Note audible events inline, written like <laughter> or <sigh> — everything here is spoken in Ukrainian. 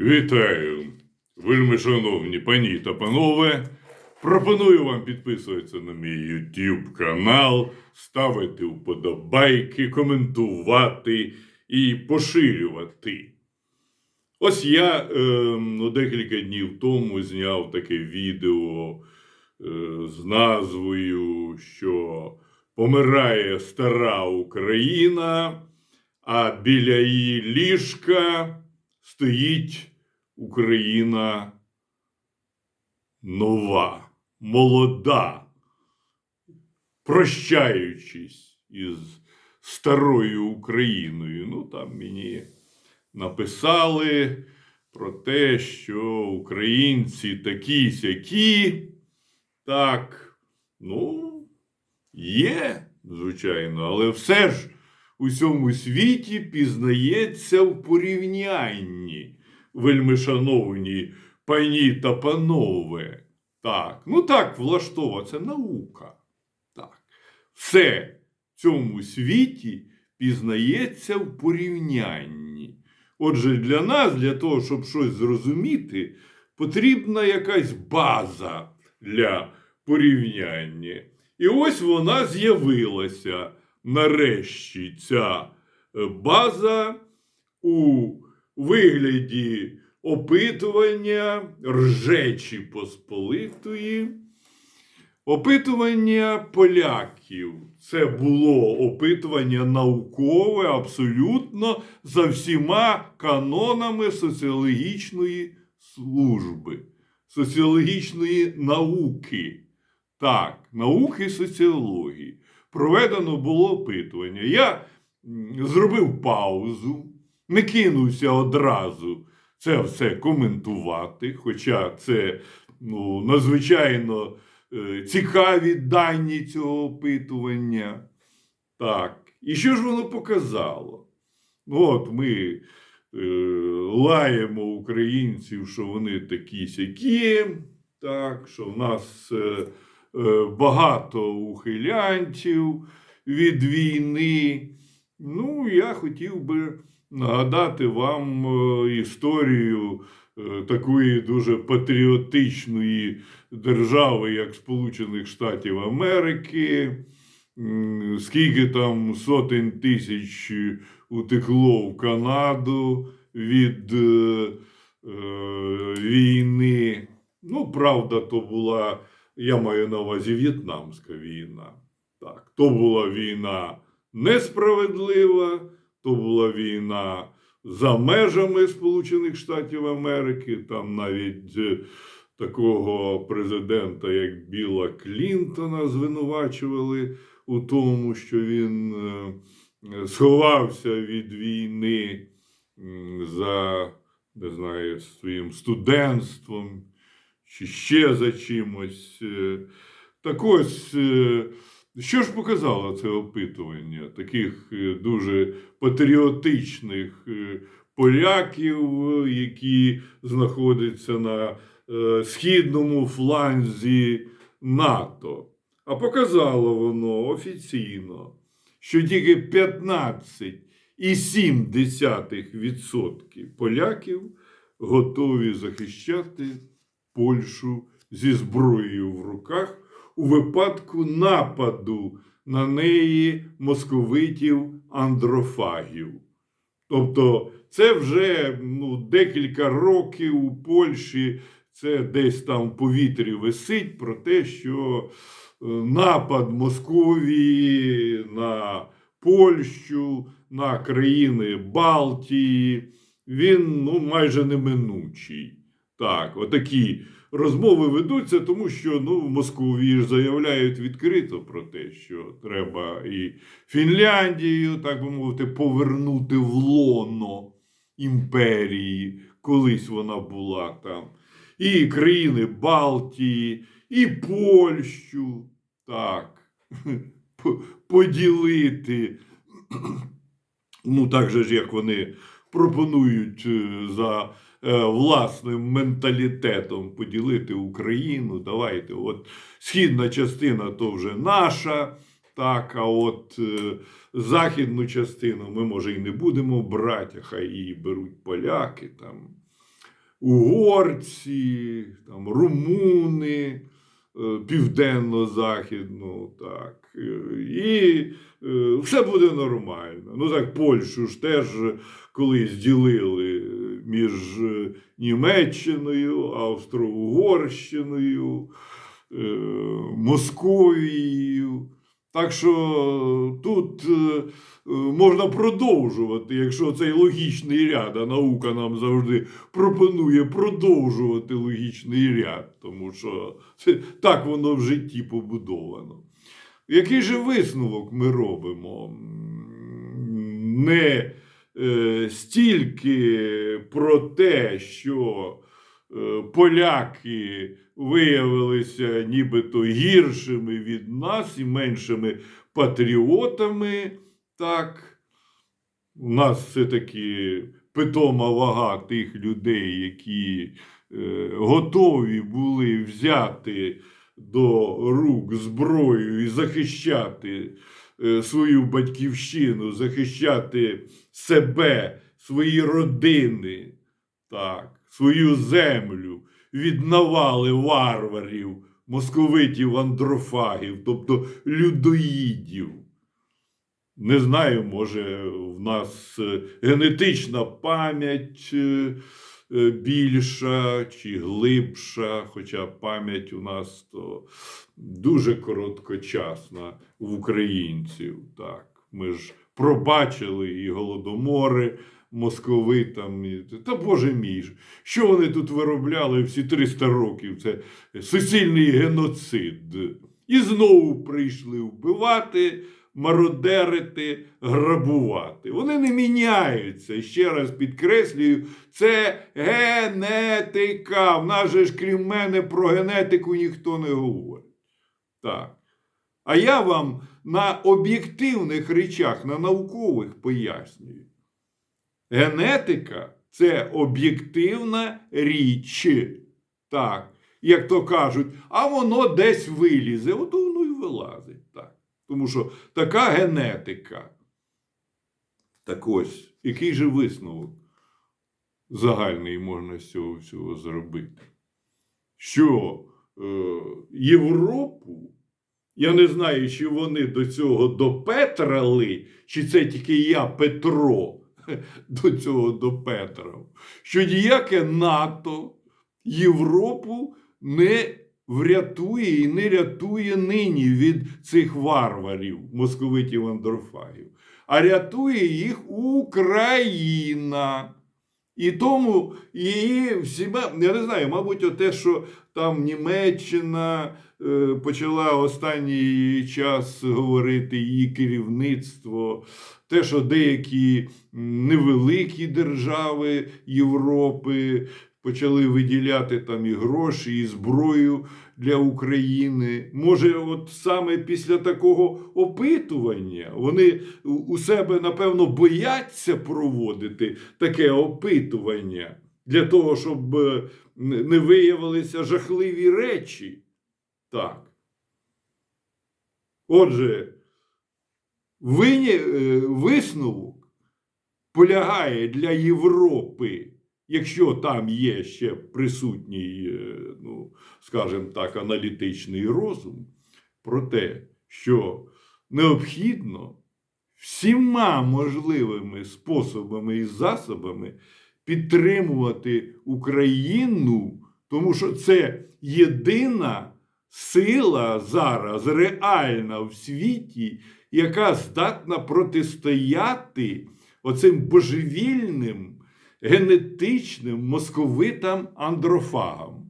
Вітаю, вельми шановні пані та панове. Пропоную вам підписуватися на мій YouTube канал, ставити вподобайки, коментувати і поширювати. Ось я е, ну, декілька днів тому зняв таке відео е, з назвою, що помирає стара Україна, а біля її ліжка стоїть Україна нова, молода, прощаючись із старою Україною. Ну, там мені написали про те, що українці такі сякі. Так, ну, є, звичайно, але все ж у всьому світі пізнається в порівнянні, вельмишановні пані та панове. Так, ну так, влаштова, це наука. Так. Все в цьому світі пізнається в порівнянні. Отже, для нас, для того, щоб щось зрозуміти, потрібна якась база для порівняння. І ось вона з'явилася нарешті ця е, база у вигляді опитування Ржечі Посполитої. Опитування поляків. Це було опитування наукове абсолютно за всіма канонами соціологічної служби, соціологічної науки. Так, науки соціології. Проведено було опитування. Я зробив паузу, не кинувся одразу це все коментувати, хоча це ну, надзвичайно е, цікаві дані цього опитування. Так. І що ж воно показало? От ми е, лаємо українців, що вони такі сякі, так, що в нас е, е, багато ухилянців від війни. Ну, я хотів би нагадати вам е, історію е, такої дуже патріотичної держави, як Сполучених Штатів Америки. Скільки там сотень тисяч утекло в Канаду від е, е, війни. Ну, правда, то була, я маю на увазі В'єтнамська війна. Так, то була війна несправедлива, то була війна за межами Сполучених Штатів Америки. Там навіть е, такого президента, як Біла Клінтона, звинувачували у тому, що він е, сховався від війни за не знаю, своїм студентством чи ще за чимось. Е, Так ось, е, що ж показало це опитування таких е, дуже патріотичних е, поляків, е, які знаходяться на східному фланзі НАТО? А показало воно офіційно, що тільки 15,7% поляків готові захищати Польщу зі зброєю в руках у випадку нападу на неї московитів андрофагів. Тобто, це вже ну, декілька років у Польщі це десь там в повітрі висить про те, що е, напад Московії на Польщу, на країни Балтії, він ну, майже неминучий. Так, отакі розмови ведуться, тому що ну, в Москві ж заявляють відкрито про те, що треба і Фінляндію, так би мовити, повернути в лоно імперії, колись вона була там, і країни Балтії, і Польщу, так, <laughs> поділити. Ну, так же ж, як вони пропонують е, за власним менталітетом поділити Україну. Давайте, от східна частина то вже наша, так, а от е, західну частину ми, може, і не будемо брати, а хай її беруть поляки там. угорці, там, румуни е, південно-західну, так. е, І е, все буде нормально. Ну так, Польщу ж теж колись ділили між е, Німеччиною, Австро-Угорщиною, е, Московією. Так що тут е, можна продовжувати, якщо цей логічний ряд, а наука нам завжди пропонує продовжувати логічний ряд, тому що це, <laughs> так воно в житті побудовано. Який же висновок ми робимо? Не стільки про те, що е, поляки виявилися нібито гіршими від нас і меншими патріотами. Так, у нас все-таки питома вага тих людей, які е, готові були взяти до рук зброю і захищати е, свою батьківщину, захищати себе, свої родини, так, свою землю від навали варварів, московитів, андрофагів, тобто людоїдів. Не знаю, може, в нас е, генетична пам'ять е, е, більша чи глибша, хоча пам'ять у нас то дуже короткочасна в українців. Так. Ми ж пробачили і голодомори московитам. І... Та Боже мій, що вони тут виробляли всі 300 років? Це суцільний геноцид. І знову прийшли вбивати мародерити, грабувати. Вони не міняються. Ще раз підкреслюю, це генетика. В нас же ж крім мене про генетику ніхто не говорить. Так. А я вам на об'єктивних речах, на наукових пояснюю. Генетика це об'єктивна річ. Так. Як то кажуть, а воно десь вилізе, от воно й вилазить. Так. Тому що така генетика. Так ось, який же висновок загальний можна з цього всього зробити? Що е, Європу, я не знаю, чи вони до цього допетрали, чи це тільки я, Петро, <laughs> до цього допетрав, що ніяке НАТО Європу не врятує і не рятує нині від цих варварів, московитів андрофагів, а рятує їх Україна. І тому її всіма, я не знаю, мабуть, те, що там Німеччина е, почала останній час говорити її керівництво, те, що деякі невеликі держави Європи почали виділяти там і гроші, і зброю для України. Може, от саме після такого опитування вони у себе, напевно, бояться проводити таке опитування для того, щоб е, не виявилися жахливі речі. Так. Отже, е, висновок полягає для Європи якщо там є ще присутній, е, ну, скажімо так, аналітичний розум, про те, що необхідно всіма можливими способами і засобами підтримувати Україну, тому що це єдина сила зараз реальна в світі, яка здатна протистояти оцим божевільним генетичним московитам андрофагам.